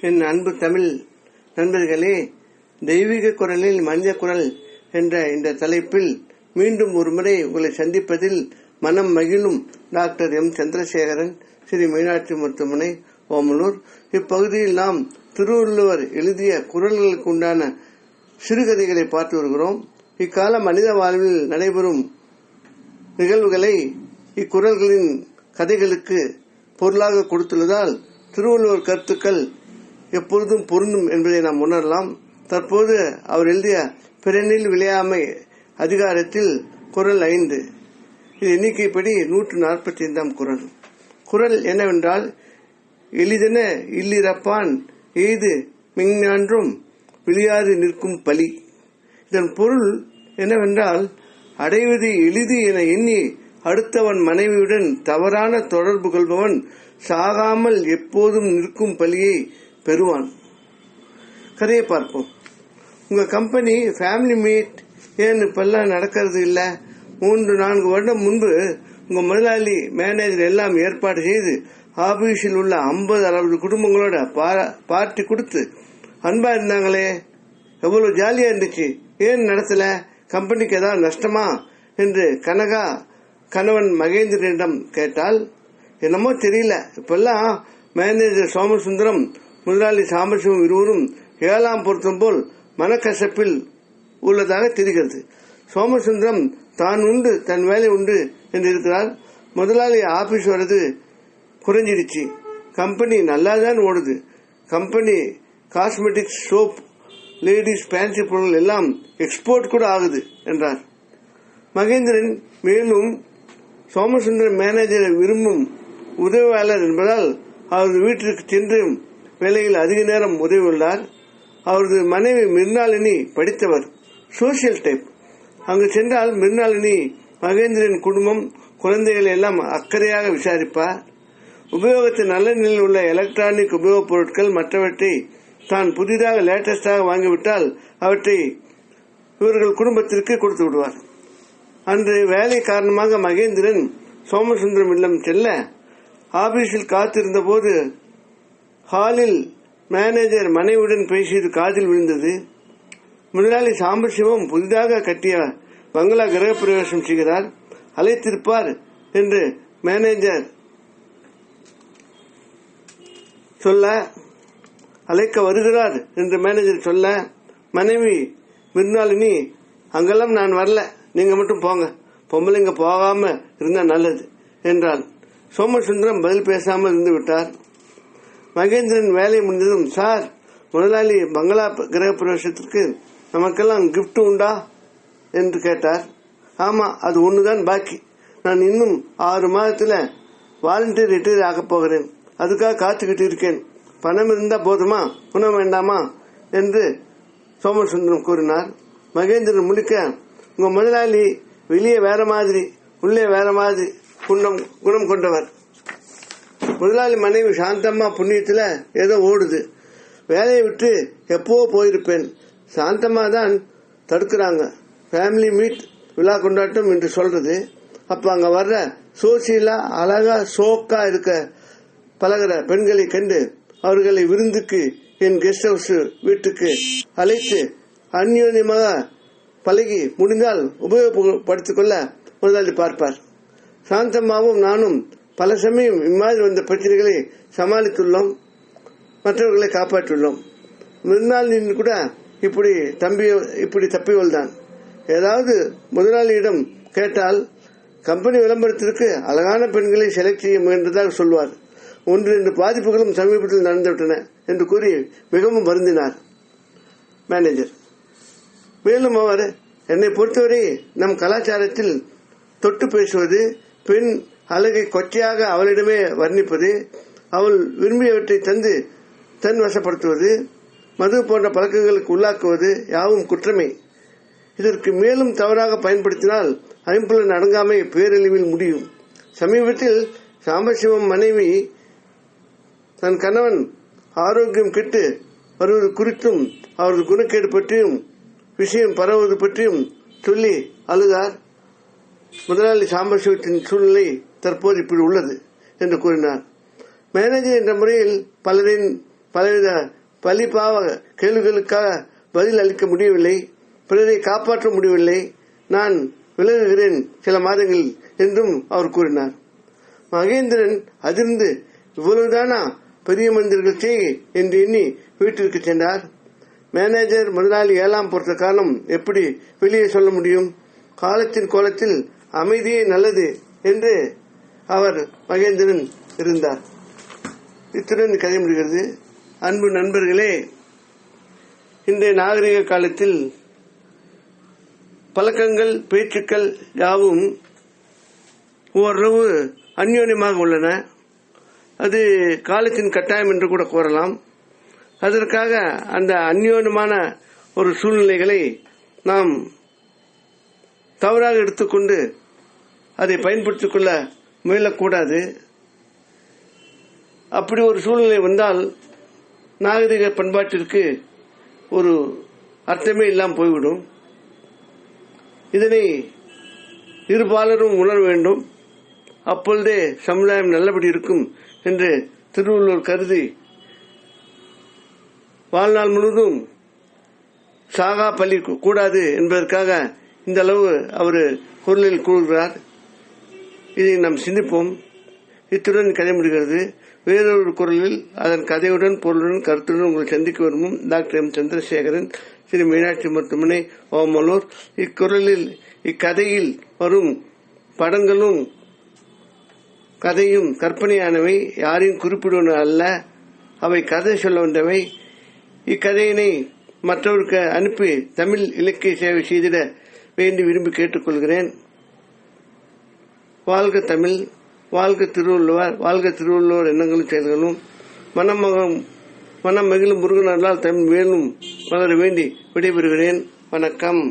என் அன்பு தமிழ் நண்பர்களே தெய்வீக குரலில் மனித குரல் என்ற இந்த தலைப்பில் மீண்டும் ஒருமுறை உங்களை சந்திப்பதில் மனம் மகிழும் டாக்டர் எம். சந்திரசேகரன் ஸ்ரீ மீனாட்சி மருத்துவமனை ஓமலூர். இப்பகுதியில் நாம் திருவள்ளுவர் எழுதிய குரல்களுக்கு உண்டான சிறுகதைகளை பார்த்து வருகிறோம். இக்கால மனித வாழ்வில் நடைபெறும் நிகழ்வுகளை இக்குரல்களின் கதைகளுக்கு பொருளாக கொடுத்துள்ளதால் திருவள்ளுவர் கருத்துக்கள் எப்பொழுதும் பொருந்தும் என்பதை நாம் உணரலாம். தற்போது அவர் எழுதிய பிறனில் விளையாமை அதிகாரத்தில் குரல் ஐந்து. இது எண்ணிக்கைப்படி நூற்று நாற்பத்தி ஐந்தாம் குரல். குரல் என்னவென்றால் எளிதென இல்லிறப்பான் எய்து மிஞ்ஞான்றும் விளையாது நிற்கும் பலி. இதன் பொருள் என்னவென்றால் அடைவது எளிது என எண்ணி அடுத்தவன் மனைவியுடன் தவறான தொடர்பு கொள்பவன் சாகாமல் எப்போதும் நிற்கும் பலியை பெறுவான். கதையை பார்ப்போம். உங்க கம்பெனி ஃபேமிலி மீட் ஏன் இப்பெல்லாம் நடக்கிறது இல்லை? மூன்று நான்கு வருடம் முன்பு உங்க முதலாளி மேனேஜர் எல்லாம் ஏற்பாடு செய்து ஆபீஸில் உள்ள ஐம்பது அளவு குடும்பங்களோட பார்ட்டி கொடுத்து அன்பா இருந்தாங்களே? எவ்வளவு ஜாலியா இருந்துச்சு. ஏன் நடத்தல? கம்பெனிக்கு ஏதாவது நஷ்டமா? என்று கனகா கணவன் மகேந்திரனிடம் கேட்டால் என்னமோ தெரியல. இப்பெல்லாம் மேனேஜர் சோமசுந்தரம் முதலாளி சாம்பசிவம் இருவரும் ஏழாம் பொருத்தம் போல் மனக்கசப்பில் உள்ளதாக தெரிகிறது. சோமசுந்தரம் தான் உண்டு தன் வேலை உண்டு என்று இருக்கிறார். முதலாளி ஆபீஸ் வர்றது குறைஞ்சிடுச்சு. கம்பெனி நல்லா தான் ஓடுது. Company cosmetics soap ladies fancy பொருள் எல்லாம் எக்ஸ்போர்ட் கூட ஆகுது என்றார். மகேந்திரன் மேலும் சோமசுந்தரம் மேனேஜரை விரும்பும் உதவியாளர் என்பதால் அவரது வீட்டிற்கு சென்று வேலையில் அதிக நேரம் உதவியுள்ளார் அவரது மனைவி மிர்னாலினி படித்தவர் சோசியல் டைப் அங்கு சென்றால் மிர்னாலினி மகேந்திரன் குடும்பம் குழந்தைகளை எல்லாம் அக்கறையாக விசாரிப்பார். உபயோகத்தில் நல்ல நிலையில் உள்ள எலக்ட்ரானிக் உபயோகப் பொருட்கள் மற்றவற்றை தான் புதிதாக லேட்டஸ்டாக வாங்கிவிட்டால் அவற்றை இவர்கள் குடும்பத்திற்கு கொடுத்து விடுவார். அன்று வேலை காரணமாக மகேந்திரன் சோமசுந்தரம் இல்லம் செல்ல ஆபீஸில் காத்திருந்த போது ஹாலில் மேனேஜர் மனைவியுடன் பேசியது காதில் விழுந்தது. முதலாளி சாம்பசிவம் புதிதாக கட்டிய பங்களா கிரகப்பிரவேசம் செய்கிறார். அழைத்திருப்பார் என்று மேனேஜர் சொல்ல அழைக்க வருகிறார் என்று மேனேஜர் சொல்ல மனைவி மிருந்தாளினி அங்கெல்லாம் நான் வரல. நீங்க மட்டும் போங்க. பொம்பளைங்க போகாம இருந்தா நல்லது என்றால் சோமசுந்தரம் பதில் பேசாமல் இருந்து விட்டார். மகேந்திரன் வேலை முடிந்ததும் சார் முதலாளி பங்களா கிரக பிரவேசத்திற்கு நமக்கெல்லாம் gift உண்டா? என்று கேட்டார். ஆமா அது ஒண்ணுதான் பாக்கி. நான் இன்னும் ஆறு மாதத்துல வாலண்டியர் ரிட்டையர் ஆக போகிறேன். அதுக்காக காத்துக்கிட்டு இருக்கேன். பணம் இருந்தா போதுமா? உணவு வேண்டாமா? என்று சோமசுந்தரம் கூறினார். மகேந்திரன் முழிக்க உங்க முதலாளி வெளியே வேற மாதிரி உள்ளே வேற மாதிரி குணம் குணம் கொண்டவர். முதலாளி மனைவி சாந்தம்மா புண்ணியத்துல ஏதோ ஓடுது. வேலையை விட்டு எப்போ போயிருப்பேன். சாந்தம்மா தான் தடுக்கிறாங்க. ஃபேமிலி மீட் விழா கொண்டாட்டம் என்று சொல்றது. அப்ப அங்க வர்ற சோசியலா அழகா சோக்கா இருக்க பழகிற பெண்களை கண்டு அவர்களை விருந்துக்கு என் கெஸ்ட் ஹவுஸ் வீட்டுக்கு அழைத்து அந்யோன்யமாக பழகி முடிந்தால் உபயோகப்படுத்திக் கொள்ள முதலாளி பார்ப்பார். சாந்தம்மாவும் நானும் பல சமயம் இம்மாதிரி வந்த பிரச்சனைகளை சமாளித்துள்ளோம் மற்றவர்களை காப்பாற்றியுள்ளோம். மிருந்தாளின் கூட இப்படி தம்பி இப்படி தப்பியவள் தான். ஏதாவது முதலாளியிடம் கேட்டால் கம்பெனி விளம்பரத்திற்கு அழகான பெண்களை செலக்ட் செய்ய முயன்றதாக சொல்வார். ஒன்று ரெண்டு பாதிப்புகளும் சமீபத்தில் நடந்துவிட்டன என்று கூறி மிகவும் வருந்தினார். மேனேஜர் மேலும் அவர் என்னை பொறுத்தவரை நம் கலாச்சாரத்தில் தொட்டு பேசுவது பெண் அழகை கொச்சையாக அவளிடமே வர்ணிப்பது அவள் விரும்பியவற்றை தந்து தன் வசப்படுத்துவது மது போன்ற பழக்கங்களுக்கு உள்ளாக்குவது யாவும் குற்றமே. இதற்கு மேலும் தவறாக பயன்படுத்தினால் ஐம்புலன் அடங்காமை பேரழிவில் முடியும். சமீபத்தில் சாம்பசிவம் மனைவி தன் கணவன் ஆரோக்கியம் கெட்டு வருவது குறித்தும் அவரது குணக்கேடு பற்றியும் விஷயம் பரவுவது பற்றியும் சொல்லி அழுதார். முதலாளி சாம்பசிவத்தின் சூழ்நிலை தற்போது இப்படி உள்ளது என்று கூறினார். மேனேஜர் என்ற முறையில் பலரின் பலவித பலிபாவ கேள்விகளுக்காக பதில் அளிக்க முடியவில்லை பிறரை காப்பாற்ற முடியவில்லை. நான் விலகுகிறேன் சில மாதங்கள் என்றும் அவர் கூறினார். மகேந்திரன் அதிர்ந்து இவ்வளவுதானா பெரிய மனிதர்கள் செய் என்று எண்ணி வீட்டிற்கு சென்றார். மேனேஜர் முதலாளி ஏழாம் பொறுத்த காரணம் எப்படி வெளியே சொல்ல முடியும்? காலத்தின் கோலத்தில் அமைதியே நல்லது என்று அவர் மகேந்திரன் இருந்தார். இத்துடன் கதை முடிகிறது. அன்பு நண்பர்களே இன்றைய நாகரிக காலத்தில் பழக்கங்கள் பேச்சுக்கள் யாவும் ஓரளவு அந்யோன்யமாக உள்ளன. அது காலத்தின் கட்டாயம் என்று கூட கூறலாம். அதற்காக அந்த அந்யோன்யமான ஒரு சூழ்நிலைகளை நாம் தவறாக எடுத்துக்கொண்டு அதை பயன்படுத்திக் கொள்ள முயலக்கூடாது அப்படி ஒரு சூழ்நிலை வந்தால் நாகரிக பண்பாட்டிற்கு ஒரு அர்த்தமே இல்லாமல் போய்விடும். இதனை இருபாலரும் உணர வேண்டும். அப்பொழுதே சமுதாயம் நல்லபடி இருக்கும் என்று திருவள்ளுவர் கருதி வாழ்நாள் முழுவதும் சாகா பள்ளி கூடாது என்பதற்காக இந்த அளவு அவர் குரலில் கூறுகிறார். இதை நாம் சிந்திப்போம். இத்துடன் கதை முடிகிறது. வேறொரு குரலில் அதன் கதையுடன் பொருளுடன் கருத்துடன் உங்களை சந்திக்க விரும்பும் டாக்டர் எம். சந்திரசேகரன் ஸ்ரீ மீனாட்சி மருத்துவமனை ஓமலூர். இக்குரலில் இக்கதையில் வரும் படங்களும் கதையும் கற்பனையானவை. யாரையும் குறிப்பிடுவன அல்ல. அவை கதை சொல்ல வந்தவை. இக்கதையினை மற்றவருக்கு அனுப்பி தமிழ் இலக்கிய சேவை செய்திட வேண்டி விரும்பி கேட்டுக்கொள்கிறேன். வாழ்க தமிழ் வாழ்க திருவள்ளுவர் வாழ்க திருவள்ளுவர் எண்ணங்களும் செயல்களும் மனமகம் மனம் மகிழும் முருகனர்களால் தமிழ் வேணும் வளர வேண்டி விடைபெறுகிறேன். வணக்கம்.